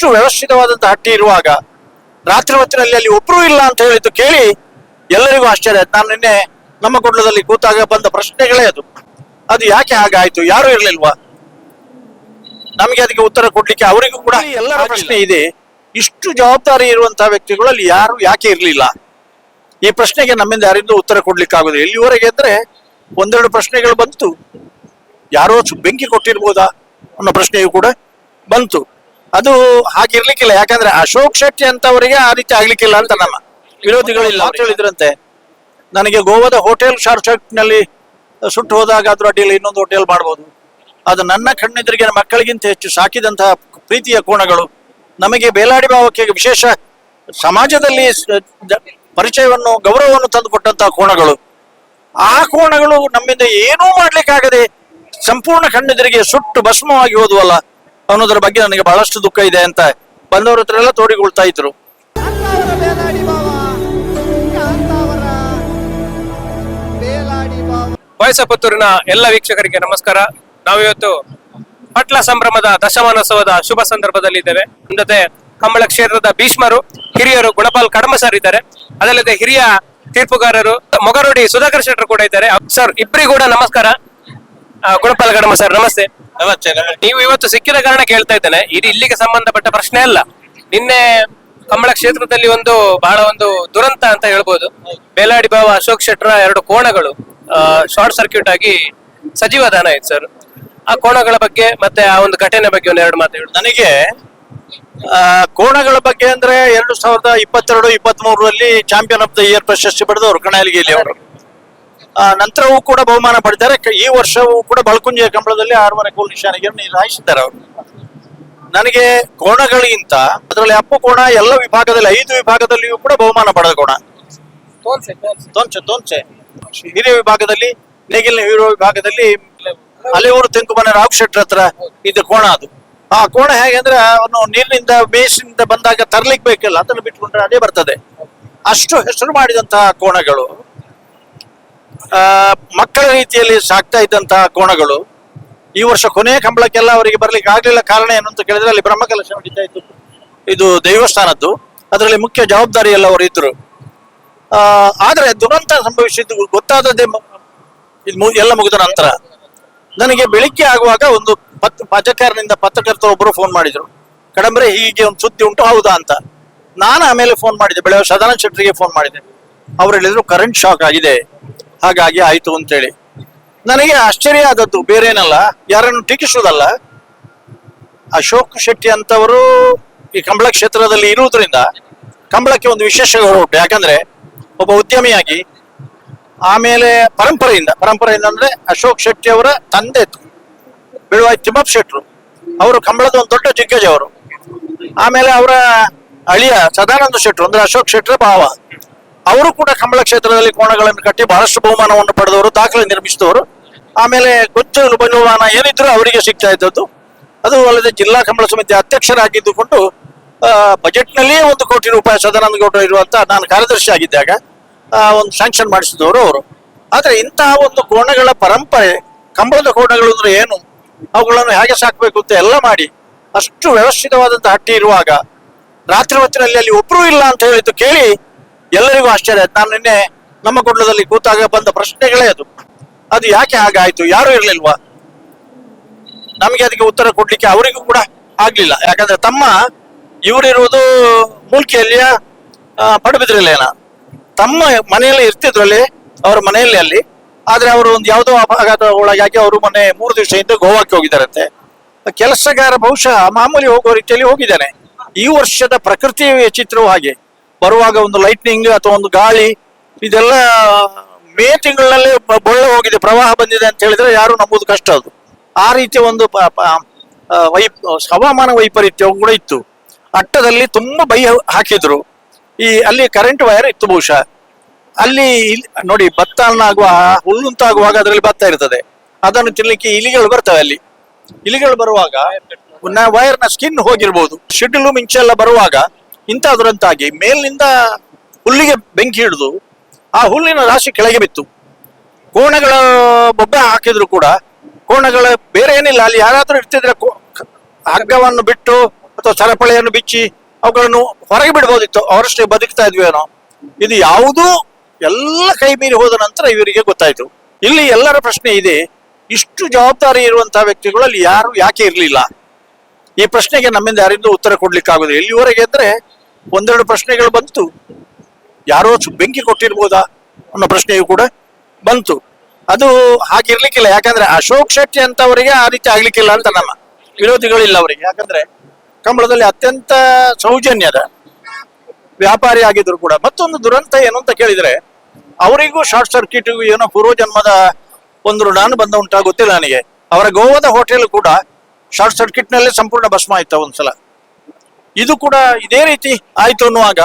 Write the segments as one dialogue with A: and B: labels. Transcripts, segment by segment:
A: ಅಷ್ಟು ವ್ಯವಸ್ಥಿತವಾದಂತಹ ಹಟ್ಟಿ ಇರುವಾಗ ರಾತ್ರಿ ಹೊತ್ತಿನಲ್ಲಿ ಅಲ್ಲಿ ಒಬ್ರು ಇಲ್ಲ ಅಂತ ಹೇಳಿದ್ದು ಕೇಳಿ ಎಲ್ಲರಿಗೂ ಆಶ್ಚರ್ಯ. ಆಯ್ತು ನಾನು ನಿನ್ನೆ ನಮ್ಮ ಗುಡ್ಡದಲ್ಲಿ ಕೂತಾಗ ಬಂದ ಪ್ರಶ್ನೆಗಳೇ ಅದು. ಅದು ಯಾಕೆ ಹಾಗಾಯ್ತು ಯಾರು ಇರ್ಲಿಲ್ವಾ? ನಮಗೆ ಅದಕ್ಕೆ ಉತ್ತರ ಕೊಡ್ಲಿಕ್ಕೆ ಅವರಿಗೂ ಕೂಡ ಎಲ್ಲರ ಪ್ರಶ್ನೆ ಇದೆ. ಇಷ್ಟು ಜವಾಬ್ದಾರಿ ಇರುವಂತಹ ವ್ಯಕ್ತಿಗಳು ಅಲ್ಲಿ ಯಾರು ಯಾಕೆ ಇರ್ಲಿಲ್ಲ? ಈ ಪ್ರಶ್ನೆಗೆ ನಮ್ಮಿಂದ ಯಾರಿಂದ ಉತ್ತರ ಕೊಡ್ಲಿಕ್ಕೆ ಆಗುದಿಲ್ಲ ಇಲ್ಲಿವರೆಗೆ ಅಂದ್ರೆ ಒಂದೆರಡು ಪ್ರಶ್ನೆಗಳು ಬಂತು. ಯಾರೋ ಬೆಂಕಿ ಕೊಟ್ಟಿರ್ಬೋದಾ ಅನ್ನೋ ಪ್ರಶ್ನೆಯೂ ಕೂಡ ಬಂತು. ಅದು ಹಾಗಿರ್ಲಿಕ್ಕಿಲ್ಲ. ಯಾಕಂದ್ರೆ ಅಶೋಕ್ ಶೆಟ್ಟಿ ಅಂತವರಿಗೆ ಆ ರೀತಿ ಆಗ್ಲಿಕ್ಕಿಲ್ಲ ಅಂತ ನಮ್ಮ ವಿರೋಧಿಗಳಿಲ್ಲ. ಅಂತ ಹೇಳಿದ್ರಂತೆ. ನನಗೆ ಗೋವಾದ ಹೋಟೆಲ್ ಶಾರ್ಟ್ನಲ್ಲಿ ಸುಟ್ಟು ಹೋದಾಗ ಅದ್ರ ಅಡ್ಡಿಯಲ್ಲಿ ಇನ್ನೊಂದು ಹೋಟೆಲ್ ಮಾಡ್ಬೋದು. ಅದು ನನ್ನ ಕಣ್ಣೆದುರಿಗೆ ಮಕ್ಕಳಿಗಿಂತ ಹೆಚ್ಚು ಸಾಕಿದಂತಹ ಪ್ರೀತಿಯ ಕೋಣಗಳು. ನಮಗೆ ಬೇಲಾಡಿ ಭಾವಕ್ಕೆ ವಿಶೇಷ ಸಮಾಜದಲ್ಲಿ ಪರಿಚಯವನ್ನು ಗೌರವವನ್ನು ತಂದುಕೊಟ್ಟಂತಹ ಕೋಣಗಳು. ಆ ಕೋಣಗಳು ನಮ್ಮಿಂದ ಏನೂ ಮಾಡ್ಲಿಕ್ಕಾಗದೆ ಸಂಪೂರ್ಣ ಕಣ್ಣೆದುರಿಗೆ ಸುಟ್ಟು ಭಸ್ಮವಾಗಿ ಹೋದ್ವಲ್ಲ. ಅನ್ನೋದ್ರ ಬಗ್ಗೆ ನನಗೆ ಬಹಳಷ್ಟು ದುಃಖ ಇದೆ ಅಂತ ಬಂದವರ ಹತ್ರ ಎಲ್ಲ ತೋಡಿಕೊಳ್ತಾ ಇದ್ರು.
B: ಅಂತವರ ಬೇಲಾಡಿ ಬಾವ. ಅಂತವರ ಬೇಲಾಡಿ ಬಾವ.
C: ವಯಸ್ಸ ಪುತ್ತೂರಿನ ಎಲ್ಲ ವೀಕ್ಷಕರಿಗೆ ನಮಸ್ಕಾರ. ನಾವಿವತ್ತು ಪಟ್ಲ ಸಂಭ್ರಮದ ದಶಮಾನೋತ್ಸವದ ಶುಭ ಸಂದರ್ಭದಲ್ಲಿ ಇದ್ದೇವೆ ಅಂದತೆ ಜೊತೆ ಕಂಬಳ ಕ್ಷೇತ್ರದ ಭೀಷ್ಮರು ಹಿರಿಯರು ಗುಣಪಾಲ್ ಕಡಮ ಸರ್ ಇದ್ದಾರೆ. ಅದಲ್ಲದೆ ಹಿರಿಯ ತೀರ್ಪುಗಾರರು ಮೊಗರೋಡಿ ಸುಧಾಕರ್ ಶೆಟ್ಟರ್ ಕೂಡ ಇದ್ದಾರೆ. ಸರ್ ಇಬ್ಬರಿಗೂ ಕೂಡ ನಮಸ್ಕಾರ. ಗುಣಪಾಲ್ ಕಡಮ ಸರ್ ನಮಸ್ತೆ. ನೀವು ಇವತ್ತು ಸಿಕ್ಕಿದ ಕಾರಣ ಕೇಳ್ತಾ ಇದ್ದೇನೆ. ಇದು ಇಲ್ಲಿಗೆ ಸಂಬಂಧಪಟ್ಟ ಪ್ರಶ್ನೆ ಅಲ್ಲ. ನಿನ್ನೆ ಕಂಬಳ ಕ್ಷೇತ್ರದಲ್ಲಿ ಒಂದು ಬಹಳ ಒಂದು ದುರಂತ ಅಂತ ಹೇಳ್ಬೋದು. ಬೇಲಾಡಿ ಬಾವ ಅಶೋಕ್ ಶೆಟ್ಟರ ಎರಡು ಕೋಣಗಳು ಶಾರ್ಟ್ ಸರ್ಕ್ಯೂಟ್ ಆಗಿ ಸಜೀವ ದಾನ ಆಯ್ತು ಸರ್. ಆ ಕೋಣಗಳ ಬಗ್ಗೆ ಮತ್ತೆ ಆ ಒಂದು ಘಟನೆ ಬಗ್ಗೆ ಒಂದು ಎರಡು ಮಾತು ಹೇಳು.
A: ನನಗೆ ಕೋಣಗಳ ಬಗ್ಗೆ ಅಂದ್ರೆ ಎರಡು ಸಾವಿರದ ಇಪ್ಪತ್ತೆರಡು ಇಪ್ಪತ್ತ್ ಮೂರರಲ್ಲಿ ಚಾಂಪಿಯನ್ ಆಫ್ ದ ಇಯರ್ ಪ್ರಶಸ್ತಿ ಪಡೆದವರು ಇಲ್ಲಿ ಅವರು. ನಂತರವೂ ಕೂಡ ಬಹುಮಾನ ಪಡೆದಿದ್ದಾರೆ ಈ ವರ್ಷವೂ ಕೂಡ ಬಳ್ಕುಂಜೆಯ ಕಂಬಳದಲ್ಲಿ ಆರೂವರೆ ಕೋಲ್ ನಿಶಾನೆಗೆ ಹಾಯಿಸಿದ್ದಾರೆ ಅವರು. ನನಗೆ ಕೋಣಗಳಿಗಿಂತ ಅದರಲ್ಲಿ ಅಪ್ಪು ಕೋಣ ಎಲ್ಲ ವಿಭಾಗದಲ್ಲಿ ಐದು ವಿಭಾಗದಲ್ಲಿಯೂ ಕೂಡ ಬಹುಮಾನ ಪಡೆದ ಕೋಣ. ತೋನ್ಸೆ ತೋನ್ಸೆ ಹಿರಿಯ ವಿಭಾಗದಲ್ಲಿ ನೇಗಿಲಿನ ಹಿರಿಯ ವಿಭಾಗದಲ್ಲಿ ಅಲೆಯೂರು ತೆಂಕುಮನೆ ರಾವ್ ಶೆಟ್ರ್ ಹತ್ರ ಇದು ಕೋಣ ಅದು. ಆ ಕೋಣ ಹೇಗೆ ಅಂದ್ರೆ ಅವನು ನೀರಿನಿಂದ ಬೇಸಿನಿಂದ ಬಂದಾಗ ತರ್ಲಿಕ್ ಬೇಕಲ್ಲ. ಅದನ್ನು ಬಿಟ್ಕೊಂಡ್ರೆ ಅದೇ ಬರ್ತದೆ. ಅಷ್ಟು ಹೆಸರು ಮಾಡಿದಂತಹ ಕೋಣಗಳು. ಮಕ್ಕಳ ರೀತಿಯಲ್ಲಿ ಸಾಕ್ತಾ ಇದ್ದಂತಹ ಕೋಣಗಳು ಈ ವರ್ಷ ಕೊನೆಯ ಕಂಬಳಕ್ಕೆಲ್ಲ ಅವರಿಗೆ ಬರ್ಲಿಕ್ಕೆ ಆಗಲಿಲ್ಲ ಕಾರಣ ಏನು ಅಂತ ಕೇಳಿದ್ರೆ ಅಲ್ಲಿ ಬ್ರಹ್ಮಕಲಶ ನಡೀತಾ ಇದು ದೇವಸ್ಥಾನದ್ದು. ಅದರಲ್ಲಿ ಮುಖ್ಯ ಜವಾಬ್ದಾರಿ ಎಲ್ಲ ಅವರು ಇದ್ರು. ಆದ್ರೆ ದುರಂತ ಸಂಭವಿಸಿದ್ದು ಗೊತ್ತಾದದ್ದೇ ಎಲ್ಲ ಮುಗಿದ ನಂತರ. ನನಗೆ ಬೆಳಿಗ್ಗೆ ಆಗುವಾಗ ಒಂದು ಪತ್ ಪತ್ರಕರ್ತರು ಒಬ್ಬರು ಫೋನ್ ಮಾಡಿದ್ರು. ಕಡಂಬರೆ, ಹೀಗೆ ಒಂದು ಸುದ್ದಿ ಉಂಟು, ಹೌದಾ ಅಂತ. ನಾನು ಆಮೇಲೆ ಫೋನ್ ಮಾಡಿದೆ. ಬೆಳೆ ಸದಾನಂದ ಶೆಟ್ಟರಿಗೆ ಫೋನ್ ಮಾಡಿದೆ. ಅವ್ರು ಹೇಳಿದ್ರು ಕರೆಂಟ್ ಶಾಕ್ ಆಗಿದೆ. ಹಾಗಾಗಿ ಆಯ್ತು ಅಂತೇಳಿ. ನನಗೆ ಆಶ್ಚರ್ಯ ಆದದ್ದು ಬೇರೇನಲ್ಲ, ಯಾರನ್ನು ಟೀಕಿಸುವುದಲ್ಲ. ಅಶೋಕ್ ಶೆಟ್ಟಿ ಅಂತವರು ಈ ಕಂಬಳ ಕ್ಷೇತ್ರದಲ್ಲಿ ಇರುವುದರಿಂದ ಕಂಬಳಕ್ಕೆ ಒಂದು ವಿಶೇಷ ಗೌರವ ಉಂಟು ಯಾಕಂದ್ರೆ ಒಬ್ಬ ಉದ್ಯಮಿಯಾಗಿ ಆಮೇಲೆ ಪರಂಪರೆಯಿಂದ ಪರಂಪರೆಯಿಂದ ಅಂದ್ರೆ ಅಶೋಕ್ ಶೆಟ್ಟಿ ಅವರ ತಂದೆ ಬಿಳುವಾಯ್ ತಿಮ್ಮಪ್ಪ ಶೆಟ್ರು. ಅವರು ಕಂಬಳದ ಒಂದು ದೊಡ್ಡ ದಿಗ್ಗಜ ಅವರು. ಆಮೇಲೆ ಅವರ ಅಳಿಯ ಸದಾನಂದ ಶೆಟ್ರು, ಅಂದ್ರೆ ಅಶೋಕ್ ಶೆಟ್ರ ಭಾವ. ಅವರು ಕೂಡ ಕಂಬಳ ಕ್ಷೇತ್ರದಲ್ಲಿ ಕೋಣಗಳನ್ನು ಕಟ್ಟಿ ಬಹಳಷ್ಟು ಬಹುಮಾನವನ್ನು ಪಡೆದವರು, ದಾಖಲೆ ನಿರ್ಮಿಸಿದವರು. ಆಮೇಲೆ ಗೊತ್ತು ಬಹುಮಾನ ಏನಿದ್ರು ಅವರಿಗೆ ಸಿಗ್ತಾ ಇದ್ದದ್ದು. ಅದು ಅಲ್ಲದೆ ಜಿಲ್ಲಾ ಕಂಬಳ ಸಮಿತಿ ಅಧ್ಯಕ್ಷರಾಗಿದ್ದುಕೊಂಡು ಬಜೆಟ್ ನಲ್ಲಿಯೇ ಒಂದು ಕೋಟಿ ರೂಪಾಯಿ ಸದಾನಂದ ಗೌಡ ಇರುವಂತ ನಾನು ಕಾರ್ಯದರ್ಶಿ ಆಗಿದ್ದಾಗ ಒಂದು ಸ್ಯಾಂಕ್ಷನ್ ಮಾಡಿಸಿದವರು ಅವರು. ಆದರೆ ಇಂತಹ ಒಂದು ಕೋಣಗಳ ಪರಂಪರೆ ಕಂಬಳದ ಕೋಣಗಳು ಅಂದ್ರೆ ಏನು, ಅವುಗಳನ್ನು ಹೇಗೆ ಸಾಕಬೇಕು ಅಂತ ಎಲ್ಲ ಮಾಡಿ, ಅಷ್ಟು ವ್ಯವಸ್ಥಿತವಾದಂತಹ ಹಟ್ಟಿ ಇರುವಾಗ, ರಾತ್ರಿ ಹೊತ್ತಿನಲ್ಲಿ ಅಲ್ಲಿ ಒಬ್ಬರೂ ಇಲ್ಲ ಅಂತ ಹೇಳಿದ್ದು ಕೇಳಿ ಎಲ್ಲರಿಗೂ ಆಶ್ಚರ್ಯ. ಆಯ್ತು ನಾನು ನಿನ್ನೆ ನಮ್ಮ ಕುಟುಂಬದಲ್ಲಿ ಕೂತಾಗ ಬಂದ ಪ್ರಶ್ನೆಗಳೇ ಅದು. ಅದು ಯಾಕೆ ಹಾಗಾಯ್ತು? ಯಾರು ಇರ್ಲಿಲ್ವಾ? ನಮಗೆ ಅದಕ್ಕೆ ಉತ್ತರ ಕೊಡ್ಲಿಕ್ಕೆ ಅವರಿಗೂ ಕೂಡ ಆಗ್ಲಿಲ್ಲ. ಯಾಕಂದ್ರೆ ತಮ್ಮ ಇವರಿರುವುದು ಮೂಲ್ಕಿಯಲ್ಲಿಯ ಪಡಬಿದ್ರಲ್ಲೇನ ತಮ್ಮ ಮನೆಯಲ್ಲಿ ಇರ್ತಿದ್ರಲ್ಲಿ, ಅವರ ಮನೆಯಲ್ಲಿ ಅಲ್ಲಿ. ಆದ್ರೆ ಅವರು ಒಂದು ಯಾವುದೋ ಅಪಘಾತ ಒಳಗಾಗಿ ಅವರು ಮೊನ್ನೆ ಮೂರು ದಿವಸ ಹಿಂದೆ ಗೋವಾಕ್ಕೆ ಹೋಗಿದ್ದಾರಂತೆ. ಕೆಲಸಗಾರ ಬಹುಶಃ ಮಾಮೂಲಿ ಹೋಗೋ ರೀತಿಯಲ್ಲಿ ಹೋಗಿದ್ದಾನೆ. ಈ ವರ್ಷದ ಪ್ರಕೃತಿಯ ಚಿತ್ರವು ಹಾಗೆ. ಬರುವಾಗ ಒಂದು ಲೈಟ್ನಿಂಗ್ ಅಥವಾ ಒಂದು ಗಾಳಿ, ಇದೆಲ್ಲ ಮೇ ತಿಂಗಳಿನಲ್ಲಿ ಬೊಳ್ಳೆ ಹೋಗಿದೆ, ಪ್ರವಾಹ ಬಂದಿದೆ ಅಂತ ಹೇಳಿದ್ರೆ ಯಾರು ನಂಬುದು ಕಷ್ಟ ಅದು. ಆ ರೀತಿಯ ಒಂದು ವೈ, ಹವಾಮಾನ ವೈಪರೀತ್ಯ ಕೂಡ ಇತ್ತು. ಅಟ್ಟದಲ್ಲಿ ತುಂಬಾ ಬೈ ಹಾಕಿದ್ರು. ಈ ಅಲ್ಲಿ ಕರೆಂಟ್ ವೈರ್ ಇತ್ತು ಬಹುಶಃ. ಅಲ್ಲಿ ನೋಡಿ ಭತ್ತ ಆಗುವ ಹುಲ್ಲುಂತಾಗುವಾಗ ಅದರಲ್ಲಿ ಭತ್ತ ಇರ್ತದೆ. ಅದನ್ನು ತಿನ್ನಲಿಕ್ಕೆ ಇಲಿಗಳು ಬರ್ತವೆ ಅಲ್ಲಿ. ಇಲಿಗಳು ಬರುವಾಗ ವೈರ್ನ ಸ್ಕಿನ್ ಹೋಗಿರ್ಬೋದು. ಶಿಡ್ಲು ಮಿಂಚೆಲ್ಲ ಬರುವಾಗ ಇಂಥ ದುರಂತಾಗಿ ಮೇಲಿನಿಂದ ಹುಲ್ಲಿಗೆ ಬೆಂಕಿ ಹಿಡಿದು ಆ ಹುಲ್ಲಿನ ರಾಶಿ ಕೆಳಗೆ ಬಿತ್ತು. ಕೋಣಗಳ ಬೊಬ್ಬ ಹಾಕಿದ್ರು ಕೂಡ, ಕೋಣಗಳ ಬೇರೆ ಏನಿಲ್ಲ, ಅಲ್ಲಿ ಯಾರಾದರೂ ಇರ್ತಿದ್ರೆ ಹಗ್ಗವನ್ನು ಬಿಟ್ಟು ಅಥವಾ ಸರಪಳಿಯನ್ನು ಬಿಚ್ಚಿ ಅವುಗಳನ್ನು ಹೊರಗೆ ಬಿಡ್ಬೋದಿತ್ತು. ಅವರಷ್ಟೇ ಬದುಕ್ತಾ ಇದ್ವೇನೋ ಇದು ಯಾವುದೂ ಎಲ್ಲ ಕೈ ಮೀರಿ ಹೋದ ನಂತರ ಇವರಿಗೆ ಗೊತ್ತಾಯಿತು. ಇಲ್ಲಿ ಎಲ್ಲರ ಪ್ರಶ್ನೆ ಇದೆ, ಇಷ್ಟು ಜವಾಬ್ದಾರಿ ಇರುವಂತಹ ವ್ಯಕ್ತಿಗಳಲ್ಲಿ ಯಾರು ಯಾಕೆ ಇರಲಿಲ್ಲ? ಈ ಪ್ರಶ್ನೆಗೆ ನಮ್ಮಿಂದ ಯಾರಿಂದ ಉತ್ತರ ಕೊಡ್ಲಿಕ್ಕಾಗುದಿಲ್ಲ. ಇಲ್ಲಿವರೆಗೆ ಅಂದ್ರೆ ಒಂದೆರಡು ಪ್ರಶ್ನೆಗಳು ಬಂತು. ಯಾರೋ ಬೆಂಕಿ ಕೊಟ್ಟಿರ್ಬೋದಾ ಅನ್ನೋ ಪ್ರಶ್ನೆಯೂ ಕೂಡ ಬಂತು. ಅದು ಹಾಗಿರ್ಲಿಕ್ಕಿಲ್ಲ. ಯಾಕಂದ್ರೆ ಅಶೋಕ್ ಶೆಟ್ಟಿ ಅಂತವರಿಗೆ ಆ ರೀತಿ ಆಗ್ಲಿಕ್ಕಿಲ್ಲ ಅಂತ ನಮ್ಮ ವಿರೋಧಿಗಳಿಲ್ಲ ಅವರಿಗೆ. ಯಾಕಂದ್ರೆ ಕಂಬಳದಲ್ಲಿ ಅತ್ಯಂತ ಸೌಜನ್ಯದ ವ್ಯಾಪಾರಿ ಆಗಿದ್ರು ಕೂಡ. ಮತ್ತೊಂದು ದುರಂತ ಏನು ಅಂತ ಕೇಳಿದ್ರೆ, ಅವರಿಗೂ ಶಾರ್ಟ್ ಸರ್ಕ್ಯೂಟ್ ಏನೋ ಪೂರ್ವಜನ್ಮದ ಒಂದು ಋಣಾನು ಬಂದ ಉಂಟಾಗುತ್ತಿಲ್ಲ ನನಗೆ. ಅವರ ಗೋವಾದ ಹೋಟೆಲ್ ಕೂಡ ಶಾರ್ಟ್ ಸರ್ಕ್ಯೂಟ್ ನಲ್ಲೇ ಸಂಪೂರ್ಣ ಭಸ್ಮ ಆಯ್ತಾ ಒಂದ್ಸಲ. ಇದು ಕೂಡ ಇದೇ ರೀತಿ ಆಯಿತು ಅನ್ನುವಾಗ,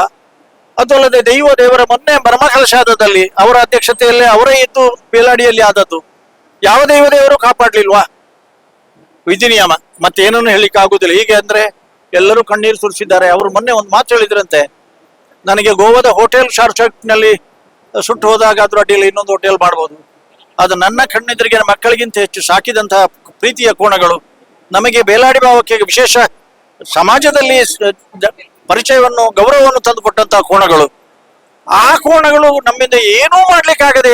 A: ಅದು ಅಲ್ಲದೆ ದೈವ ದೇವರ ಮೊನ್ನೆ ಬ್ರಹ್ಮಕಲಶಾದದಲ್ಲಿ ಅವರ ಅಧ್ಯಕ್ಷತೆಯಲ್ಲೇ ಅವರೇ ಇದ್ದು ಬೇಲಾಡಿಯಲ್ಲಿ ಆದದ್ದು. ಯಾವ ದೈವ ದೇವರು ಕಾಪಾಡ್ಲಿಲ್ವಾ? ವಿಧಿ ನಿಯಮ ಮತ್ತೇನನ್ನು ಹೇಳಲಿಕ್ಕೆ ಆಗುದಿಲ್ಲ. ಹೀಗೆ ಅಂದ್ರೆ ಎಲ್ಲರೂ ಕಣ್ಣೀರು ಸುರಿಸಿದ್ದಾರೆ. ಅವರು ಮೊನ್ನೆ ಒಂದು ಮಾತು ಹೇಳಿದ್ರಂತೆ, ನನಗೆ ಗೋವಾದ ಹೋಟೆಲ್ ಶಾರ್ಟ್ನಲ್ಲಿ ಸುಟ್ಟು ಹೋದಾಗ ಅದ್ರ ಅಡ್ಡಿಯಲ್ಲಿ ಇನ್ನೊಂದು ಹೋಟೆಲ್ ಮಾಡ್ಬೋದು. ಅದು ನನ್ನ ಕಣ್ಣೆದುರಿಗೆ ಮಕ್ಕಳಿಗಿಂತ ಹೆಚ್ಚು ಸಾಕಿದಂತಹ ಪ್ರೀತಿಯ ಕೋಣಗಳು. ನಮಗೆ ಬೇಲಾಡಿ ಭಾವಕ್ಕೆ ವಿಶೇಷ ಸಮಾಜದಲ್ಲಿ ಪರಿಚಯವನ್ನು, ಗೌರವವನ್ನು ತಂದುಕೊಟ್ಟಂತಹ ಕೋಣಗಳು. ಆ ಕೋಣಗಳು ನಮ್ಮಿಂದ ಏನೂ ಮಾಡ್ಲಿಕ್ಕಾಗದೆ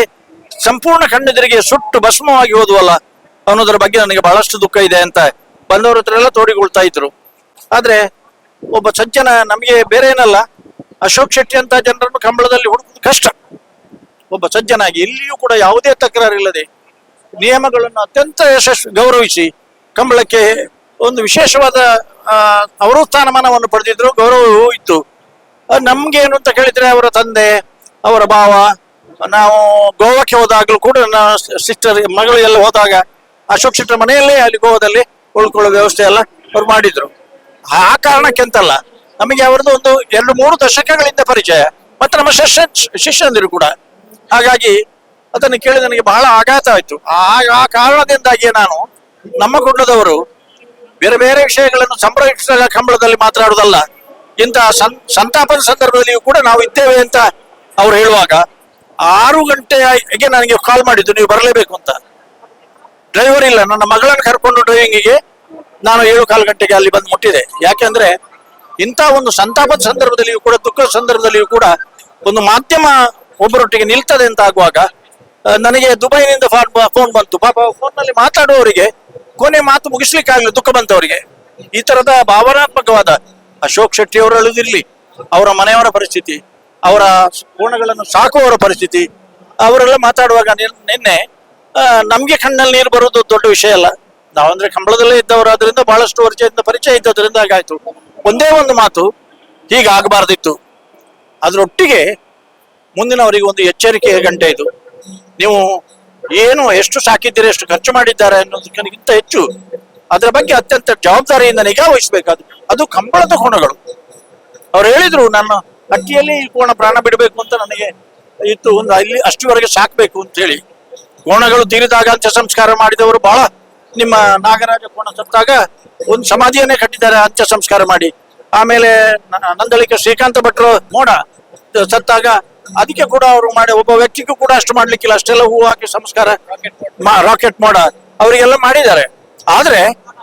A: ಸಂಪೂರ್ಣ ಕಣ್ಣೆದುರಿಗೆ ಸುಟ್ಟು ಭಸ್ಮವಾಗಿ ಹೋದ್ವಲ್ಲ, ಅನ್ನೋದ್ರ ಬಗ್ಗೆ ನನಗೆ ಬಹಳಷ್ಟು ದುಃಖ ಇದೆ ಅಂತ ಬಂದವರ ಹತ್ರ ಎಲ್ಲ ತೋಡಿಕೊಳ್ತಾ ಇದ್ರು. ಆದ್ರೆ ಒಬ್ಬ ಸಜ್ಜನ ನಮಗೆ ಬೇರೆ ಏನಲ್ಲ, ಅಶೋಕ್ ಶೆಟ್ಟಿ ಅಂತ ಜನರನ್ನು ಕಂಬಳದಲ್ಲಿ ಹುಡುಕುವುದು ಕಷ್ಟ. ಒಬ್ಬ ಸಜ್ಜನಾಗಿ ಎಲ್ಲಿಯೂ ಕೂಡ ಯಾವುದೇ ತಕರಾರಿಲ್ಲದೆ ನಿಯಮಗಳನ್ನು ಅತ್ಯಂತ ಯಶಸ್ವಿ ಗೌರವಿಸಿ ಕಂಬಳಕ್ಕೆ ಒಂದು ವಿಶೇಷವಾದ ಅವರು ಸ್ಥಾನಮಾನವನ್ನು ಪಡೆದಿದ್ರು, ಗೌರವವೂ ಇತ್ತು. ನಮ್ಗೇನು ಅಂತ ಕೇಳಿದ್ರೆ ಅವರ ತಂದೆ, ಅವರ ಭಾವ, ನಾವು ಗೋವಾಕ್ಕೆ ಹೋದಾಗಲೂ ಕೂಡ ನನ್ನ ಸಿಸ್ಟರ್ ಮಗಳು ಎಲ್ಲ ಹೋದಾಗ, ಅಶೋಕ್ ಶೆಟ್ಟರ್ ಮನೆಯಲ್ಲೇ ಅಲ್ಲಿ ಗೋವಾದಲ್ಲಿ ಉಳ್ಕೊಳ್ಳೋ ವ್ಯವಸ್ಥೆ ಎಲ್ಲ ಅವ್ರು ಮಾಡಿದ್ರು. ಆ ಕಾರಣಕ್ಕೆ ಅಂತಲ್ಲ, ನಮಗೆ ಅವರದ್ದು ಒಂದು ಎರಡು ಮೂರು ದಶಕಗಳಿಂದ ಪರಿಚಯ, ಮತ್ತೆ ನಮ್ಮ ಶಿಷ್ಯ, ಶಿಷ್ಯಂದಿರು ಕೂಡ. ಹಾಗಾಗಿ ಅದನ್ನು ಕೇಳಿ ನನಗೆ ಬಹಳ ಆಘಾತ ಆಯ್ತು. ಆ ಆ ಕಾರಣದಿಂದಾಗಿ ನಾನು ನಮ್ಮ ಕುಟುಂಬದವರು ಬೇರೆ ಬೇರೆ ವಿಷಯಗಳನ್ನು ಸಂರಕ್ಷಣಾ ಕಂಬಳದಲ್ಲಿ ಮಾತನಾಡುವುದಲ್ಲ. ಇಂತಹ ಸಂ, ಸಂತಾಪದ ಸಂದರ್ಭದಲ್ಲಿಯೂ ಕೂಡ ನಾವು ಇದ್ದೇವೆ ಅಂತ ಅವ್ರು ಹೇಳುವಾಗ, ಆರು ಗಂಟೆಗೆ ನನಗೆ ಕಾಲ್ ಮಾಡಿದ್ದು, ನೀವು ಬರಲೇಬೇಕು ಅಂತ. ಡ್ರೈವರ್ ಇಲ್ಲ, ನನ್ನ ಮಗಳನ್ನು ಕರ್ಕೊಂಡು ಡ್ರೈವಿಂಗಿಗೆ ನಾನು ಏಳು ಕಾಲು ಗಂಟೆಗೆ ಅಲ್ಲಿ ಬಂದು ಮುಟ್ಟಿದೆ. ಯಾಕೆಂದ್ರೆ ಇಂಥ ಒಂದು ಸಂತಾಪದ ಸಂದರ್ಭದಲ್ಲಿಯೂ ಕೂಡ, ದುಃಖದ ಸಂದರ್ಭದಲ್ಲಿಯೂ ಕೂಡ ಒಂದು ಮಾಧ್ಯಮ ಒಬ್ಬರೊಟ್ಟಿಗೆ ನಿಲ್ತದೆ ಅಂತ ಆಗುವಾಗ ನನಗೆ ದುಬೈನಿಂದ ಫೋನ್ ಬಂತು. ಪಾಪ ಫೋನ್ನಲ್ಲಿ ಮಾತಾಡುವವರಿಗೆ ಕೊನೆ ಮಾತು ಮುಗಿಸ್ಲಿಕ್ಕೆ ಆಗಲಿ ದುಃಖ ಬಂತವರಿಗೆ. ಈ ತರದ ಭಾವನಾತ್ಮಕವಾದ ಅಶೋಕ್ ಶೆಟ್ಟಿ ಅವರು ಅಳುದಿರ್ಲಿ ಅವರ ಮನೆಯವರ ಪರಿಸ್ಥಿತಿ, ಅವರ ಕೋಣಗಳನ್ನು ಸಾಕುವವರ ಪರಿಸ್ಥಿತಿ, ಅವರೆಲ್ಲ ಮಾತಾಡುವಾಗ ನಿನ್- ನಿನ್ನೆ ನಮ್ಗೆ ಕಣ್ಣಲ್ಲಿ ನೀರು ಬರೋದು ದೊಡ್ಡ ವಿಷಯ ಅಲ್ಲ. ನಾವಂದ್ರೆ ಕಂಬಳದಲ್ಲೇ ಇದ್ದವರಾದ್ರಿಂದ ಬಹಳಷ್ಟು ವರ್ಷದಿಂದ ಪರಿಚಯ ಇದ್ದದ್ರಿಂದ ಆಗಾಯ್ತು ಒಂದೇ ಒಂದು ಮಾತು, ಹೀಗಾಗಬಾರ್ದಿತ್ತು. ಅದರೊಟ್ಟಿಗೆ ಮುಂದಿನವರಿಗೆ ಒಂದು ಎಚ್ಚರಿಕೆಯ ಗಂಟೆ ಇದು. ನೀವು ಏನು ಎಷ್ಟು ಸಾಕಿದ್ದೀರಿ, ಎಷ್ಟು ಖರ್ಚು ಮಾಡಿದ್ದಾರೆ ಅನ್ನೋದಕ್ಕಿಂತ ಹೆಚ್ಚು ಅದರ ಬಗ್ಗೆ ಅತ್ಯಂತ ಜವಾಬ್ದಾರಿಯಿಂದ ನಿಗಾ ವಹಿಸಬೇಕಾದ್ರು. ಅದು ಕಂಬಳದ ಕೋಣಗಳು. ಅವ್ರು ಹೇಳಿದ್ರು ನನ್ನ ಅಕ್ಕಿಯಲ್ಲಿ ಈ ಕೋಣ ಪ್ರಾಣ ಬಿಡಬೇಕು ಅಂತ ನನಗೆ ಇತ್ತು. ಒಂದು ಅಲ್ಲಿ ಅಷ್ಟುವರೆಗೆ ಸಾಕ್ಬೇಕು ಅಂತ ಹೇಳಿ. ಕೋಣಗಳು ತೀರಿದಾಗ ಅಂತ್ಯ ಸಂಸ್ಕಾರ ಮಾಡಿದವರು ಬಹಳ. ನಿಮ್ಮ ನಾಗರಾಜ ಕೋಣ ಸತ್ತಾಗ ಒಂದು ಸಮಾಧಿಯನ್ನೇ ಕಟ್ಟಿದ್ದಾರೆ, ಅಂತ್ಯ ಸಂಸ್ಕಾರ ಮಾಡಿ. ಆಮೇಲೆ ನಂದಳಿಕ ಶ್ರೀಕಾಂತ ಭಟ್ರು ಮೋಡ ಸತ್ತಾಗ ಅದಕ್ಕೆ ಕೂಡ ಅವರು ಮಾಡಿ, ಒಬ್ಬ ವ್ಯಕ್ತಿಗೂ ಕೂಡ ಅಷ್ಟು ಮಾಡ್ಲಿಕ್ಕಿಲ್ಲ. ಅಷ್ಟೆಲ್ಲ ಹೂ ಹಾಕಿ ಸಂಸ್ಕಾರ ರಾಕೆಟ್ ಮೋಡ ಅವರಿಗೆಲ್ಲ ಮಾಡಿದ್ದಾರೆ. ಆದ್ರೆ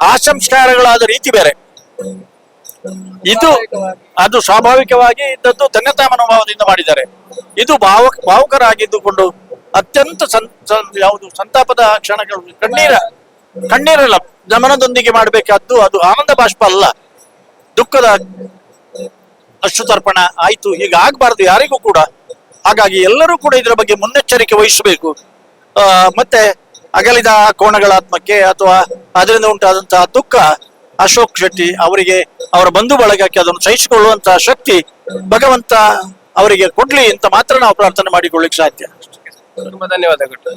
A: ಆ ಸಂಸ್ಕಾರಗಳಾದ ರೀತಿ ಬೇರೆ. ಇದು ಅದು ಸ್ವಾಭಾವಿಕವಾಗಿ ಇದ್ದದ್ದು ಧನ್ಯತಾ ಮನೋಭಾವದಿಂದ ಮಾಡಿದ್ದಾರೆ. ಇದು ಭಾವ, ಭಾವುಕರಾಗಿದ್ದುಕೊಂಡು ಅತ್ಯಂತ ಯಾವುದು ಸಂತಾಪದ ಕ್ಷಣಗಳು. ಕಣ್ಣೀರ, ಕಣ್ಣೀರಲ್ಲ ಗಮನದೊಂದಿಗೆ ಮಾಡಬೇಕಾದ್ದು ಅದು ಆನಂದ ಬಾಷ್ಪ ಅಲ್ಲ. ದುಃಖದ ಅಶ್ರುತರ್ಪಣ ಆಯ್ತು. ಹೀಗಾಗಬಾರ್ದು ಯಾರಿಗೂ ಕೂಡ. ಹಾಗಾಗಿ ಎಲ್ಲರೂ ಕೂಡ ಇದರ ಬಗ್ಗೆ ಮುನ್ನೆಚ್ಚರಿಕೆ ವಹಿಸಬೇಕು. ಮತ್ತೆ ಅಗಲಿದ ಕೋಣಗಳ ಆತ್ಮಕ್ಕೆ ಅಥವಾ ಅದರಿಂದ ಉಂಟಾದಂತಹ ದುಃಖ ಅಶೋಕ್ ಶೆಟ್ಟಿ ಅವರಿಗೆ ಅವರ ಬಂಧು ಬಳಗಕ್ಕೆ ಅದನ್ನು ಸಹಿಸಿಕೊಳ್ಳುವಂತಹ ಶಕ್ತಿ ಭಗವಂತ ಅವರಿಗೆ ಕೊಡ್ಲಿ ಅಂತ ಮಾತ್ರ ನಾವು ಪ್ರಾರ್ಥನೆ ಮಾಡಿಕೊಳ್ಳಿಕ್ಕೆ ಸಾಧ್ಯ.
C: ತುಂಬಾ ಧನ್ಯವಾದಗಳು.